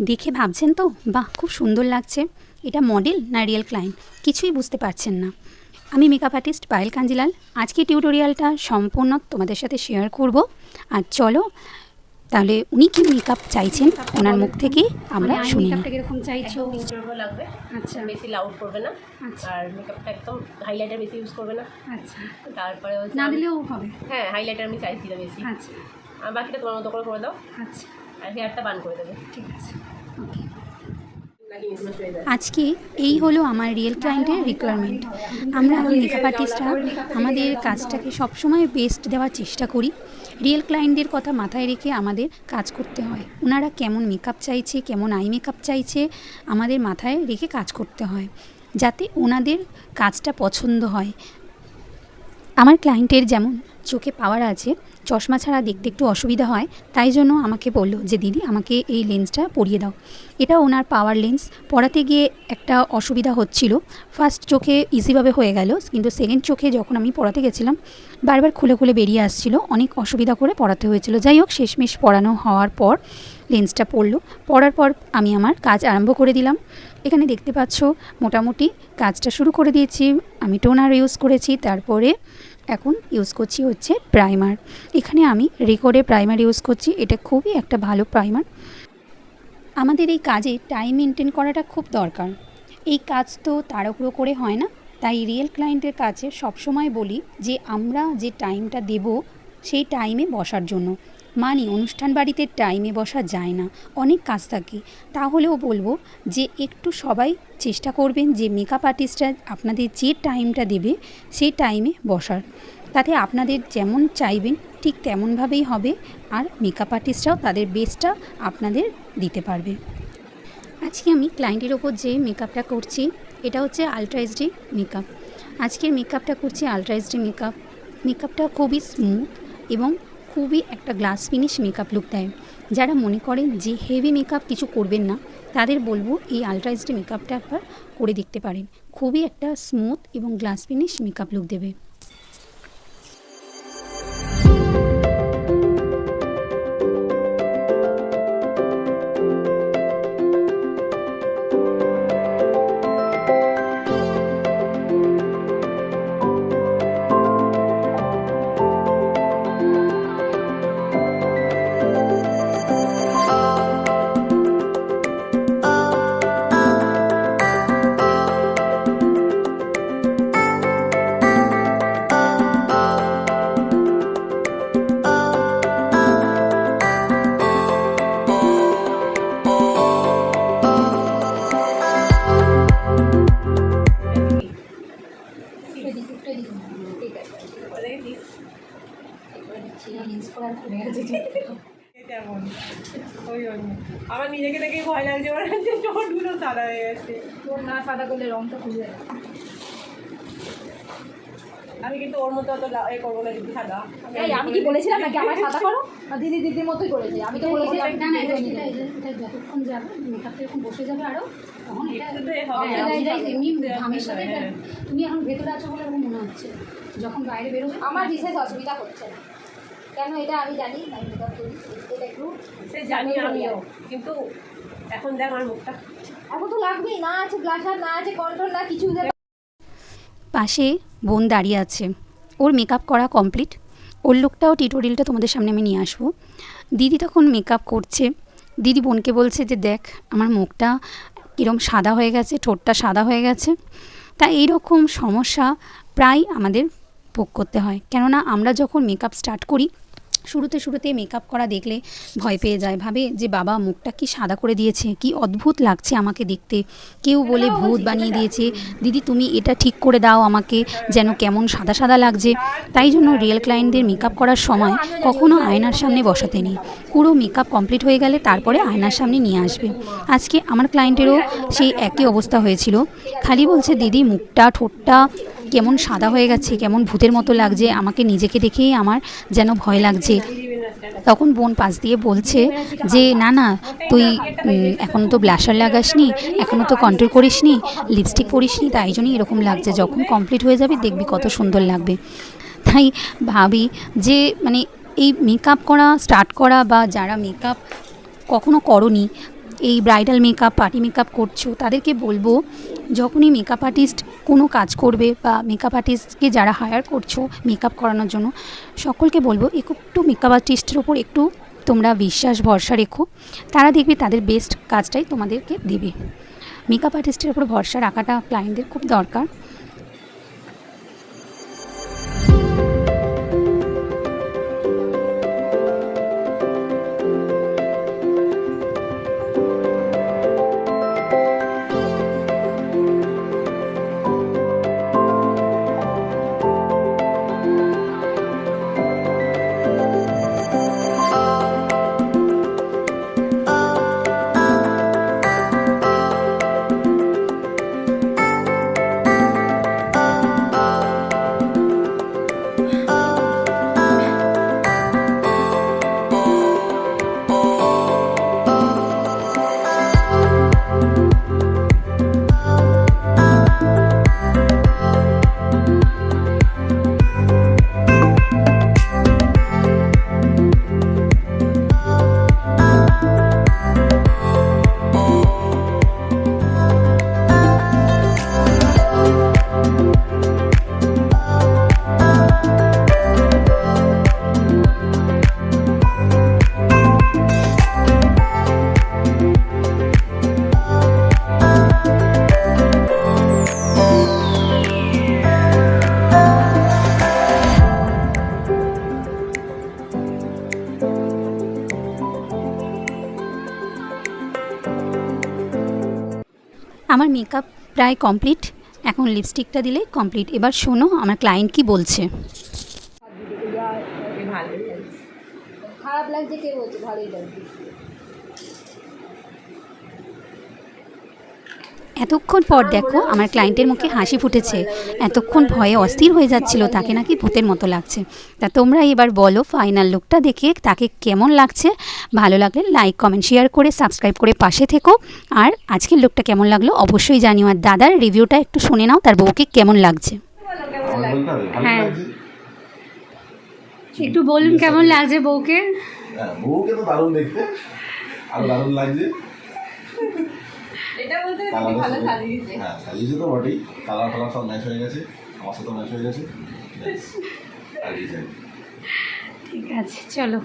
দেখে ভাবছেন তো? বাহ খুব সুন্দর লাগছে। এটা মডেল না রিয়েল ক্লায়েন্ট? কিছুই বুঝতে পারছেন না। আমি মেকআপ আর্টিস্ট পায়েল কাঞ্জিলাল। আজকে টিউটোরিয়ালটা সম্পূর্ণ তোমাদের সাথে শেয়ার করব। আর চলো তাহলে উনি কি মেকআপ চাইছেন? ওনার মুখ থেকে আমরা শুনি মেকআপটা কীরকম চাইছো? একদম লাগবে। আচ্ছা। বেশি লাউড করবে না। আচ্ছা। আর মেকআপটা একদম হাইলাইটার বেশি ইউজ করবে না। আচ্ছা। তারপরে না দিলেও হবে। হ্যাঁ হাইলাইটার আমি চাইছি না বেশি। আচ্ছা। আর বাকিটা তোমার মতো করে করে দাও। আচ্ছা। আজকে এই হলো আমার রিয়েল ক্লায়েন্টের রিকোয়ারমেন্ট আমরা মেকআপ আর্টিস্টরা আমাদের কাজটাকে সবসময় বেস্ট দেওয়ার চেষ্টা করি। রিয়েল ক্লায়েন্টদের কথা মাথায় রেখে আমাদের কাজ করতে হয়। ওনারা কেমন মেকআপ চাইছে, কেমন আই মেকআপ চাইছে, আমাদের মাথায় রেখে কাজ করতে হয়। যাতে ওনাদের কাজটা পছন্দ হয়। আমার ক্লায়েন্টের যেমন চোখে পাওয়ার আছে চশমা ছাড়া দেখতে একটু অসুবিধা হয়, তাই জন্য আমাকে বলল যে, দিদি, আমাকে এই লেন্সটা পরিয়ে দাও। এটা ওনার পাওয়ার লেন্স। পড়াতে গিয়ে একটা অসুবিধা হচ্ছিল। ফার্স্ট চোখে ইজিভাবে হয়ে গেল, কিন্তু সেকেন্ড চোখে যখন আমি পড়াতে গেছিলাম, বারবার খুলে খুলে বেরিয়ে আসছিল। অনেক অসুবিধা করে পড়াতে হয়েছিল। যাই হোক, শেষমেশ পড়ানো হওয়ার পর লেন্সটা পড়ল। পড়ার পর আমি আমার কাজ আরম্ভ করে দিলাম। এখানে দেখতে পাচ্ছ, মোটামুটি কাজটা শুরু করে দিয়েছি। আমি টোনার ইউজ করেছি। তারপরে এখন ইউজ করছি হচ্ছে প্রাইমার এখানে আমি রেকর্ডে প্রাইমার ইউজ করছি, এটা খুবই একটা ভালো প্রাইমার আমাদের এই কাজে টাইম মেনটেন করাটা খুব দরকার। এই কাজ তো তাড়াহুড়ো করে হয় না, তাই রিয়েল ক্লায়েন্টের কাছে সবসময় বলি যে, আমরা যে টাইমটা দেব, সেই টাইমে বসার জন্য। মানি অনুষ্ঠান বাড়িতে টাইমে বসা যায় না, অনেক কাজ থাকে। তাহলেও বলব যে একটু সবাই চেষ্টা করবেন যে মেকআপ আর্টিস্টরা আপনাদের যে টাইমটা দেবে, সেই টাইমে বসার। তাতে আপনাদের যেমন চাইবেন, ঠিক তেমনভাবেই হবে আর মেকআপ আর্টিস্টরাও তাদের বেস্টটা আপনাদের দিতে পারবে। আজকে আমি ক্লায়েন্টের ওপর যে মেকআপটা করছি, এটা হচ্ছে আলট্রা এইচডি মেকআপ আজকের মেকআপটা করছি আলট্রা এইচডি মেকআপ মেকআপটা খুবই স্মুথ এবং খুবই একটা গ্লাস ফিনিশ মেকআপ লুক দেয়। যারা মনে করেন যে হেভি মেকআপ কিছু করবেন না, তাদের বলব এই আলট্রাইজড মেকআপটা একবার করে দেখতে পারেন। খুবই একটা স্মুথ এবং গ্লাস ফিনিশ মেকআপ লুক দেবে। তেমন ওই জন্য আমার নিজেকে দেখেই ভয় লাগছে আমার চোখগুলো সাদা হয়ে গেছে না সাদা করলে রংটা খুলে যাবে আমি কিন্তু ওর মতো অত এ করব না দিদি সাদা এই আমি কি বলেছিলাম নাকি? আমার সাদা করো? না দিদি দিদির মতোই করেছি। আমি তো বলেছিলাম। না না এটা যতক্ষণ যাবে মেকআপটা যখন বসে যাবে আরও তখন এটা এমনি ঘামের সাথে। তুমি এখন ভেতরে আছো বলে এরকম মনে হচ্ছে। যখন বাইরে বেরোবে আমার বিশেষ অসুবিধা হচ্ছে না। কেন এটা আমি জানি আমি মেকআপ করি। এটা একটু সে জানি আমিও। কিন্তু এখন দেখ আমার মুখটা। এখন তো লাগবেই। না আছে ব্লাশার না আছে কন্ট্রোল না কিছু। পাশে বোন দাঁড়িয়ে আছে। ওর মেকআপ করা কমপ্লিট ওর লোকটাও টিটোরিয়ালটা তোমাদের সামনে আমি নিয়ে আসব। দিদি তখন মেকআপ করছে। দিদি বোনকে বলছে যে, দেখ, আমার মুখটা কীরকম সাদা হয়ে গেছে, ঠোঁটটা সাদা হয়ে গেছে। তা এইরকম সমস্যা প্রায় আমাদের ভোগ করতে হয়। কেননা আমরা যখন মেকআপ স্টার্ট করি শুরুতে শুরুতে মেকআপ করা দেখলে ভয় পেয়ে যায়। ভাবে যে বাবা মুখটা কি সাদা করে দিয়েছে? কি অদ্ভুত লাগছে আমাকে দেখতে। কেউ বলে ভূত বানিয়ে দিয়েছে। দিদি তুমি এটা ঠিক করে দাও আমাকে যেন কেমন সাদা সাদা লাগছে। তাই জন্য রিয়েল ক্লায়েন্টদের মেকআপ করার সময় কখনো আয়নার সামনে বসাতে নেই। পুরো মেকআপ কমপ্লিট হয়ে গেলে তারপরে আয়নার সামনে নিয়ে আসবে। আজকে আমার ক্লায়েন্টেরও সেই একই অবস্থা হয়েছিল। খালি বলছে দিদি মুখটা ঠোঁটটা কেমন সাদা হয়ে গেছে, কেমন ভূতের মতো লাগছে, আমাকে নিজেকে দেখেই আমার যেন ভয় লাগছে। তখন বোন পাশ দিয়ে বলছে যে, না না, তুই এখনও তো ব্লাশার লাগাসনি এখনও তো কন্ট্রোল করিসনি লিপস্টিক পরিসনি, তাই জন্যই এরকম লাগছে। যখন কমপ্লিট হয়ে যাবে, দেখবি কত সুন্দর লাগবে। তাই ভাবি যে মানে এই মেকআপ করা স্টার্ট করা বা যারা মেকআপ কখনো করনি এই ব্রাইডাল মেকআপ পার্টি মেকআপ করছ, তাদেরকে বলব, যখনই মেকআপ আর্টিস্ট কোনো কাজ করবে বা মেকআপ আর্টিস্টকে যারা হায়ার করছ মেকআপ করানোর জন্য, সকলকে বলব একটু মেকআপ আর্টিস্টের ওপর একটু তোমরা বিশ্বাস, ভরসা রেখো। তারা দেখবে তাদের বেস্ট কাজটাই তোমাদেরকে দেবে। মেকআপ আর্টিস্টের ওপর ভরসা রাখাটা ক্লায়েন্টদের খুব দরকার। আমার মেকআপ প্রায় কমপ্লিট এখন লিপস্টিকটা দিলে কমপ্লিট এবার শোনো, আমার ক্লায়েন্ট কি বলছে। খারাপ লাগছে কে বলছে? ভালোই লাগছে। এতক্ষণ পর দেখো আমার ক্লায়েন্টের মুখে হাসি ফুটেছে। এতক্ষণ ভয়ে অস্থির হয়ে যাচ্ছিল তাকে নাকি ভূতের মতো লাগছে। তা তোমরা এবার বলো ফাইনাল লুকটা দেখে তাকে কেমন লাগছে? ভালো লাগলে লাইক কমেন্ট শেয়ার করে সাবস্ক্রাইব করে পাশে থেকো। আর আজকের লুকটা কেমন লাগল অবশ্যই জানিও। আর দাদার রিভিউটা একটু শুনে নাও তার বউকে কেমন লাগছে? হ্যাঁ। একটু বলুন কেমন লাগছে বউকে? হ্যাঁ বউকে তো দারুণ দেখতে। আরও দারুণ লাগছে। এটা বলতে কালার ভালো সাজিয়েছে হ্যাঁ সাজিয়েছে তো বটেই। কালার টালার সব ম্যাচ হয়ে গেছে। আমার সাথে ম্যাচ হয়ে গেছে। ঠিক আছে চলো।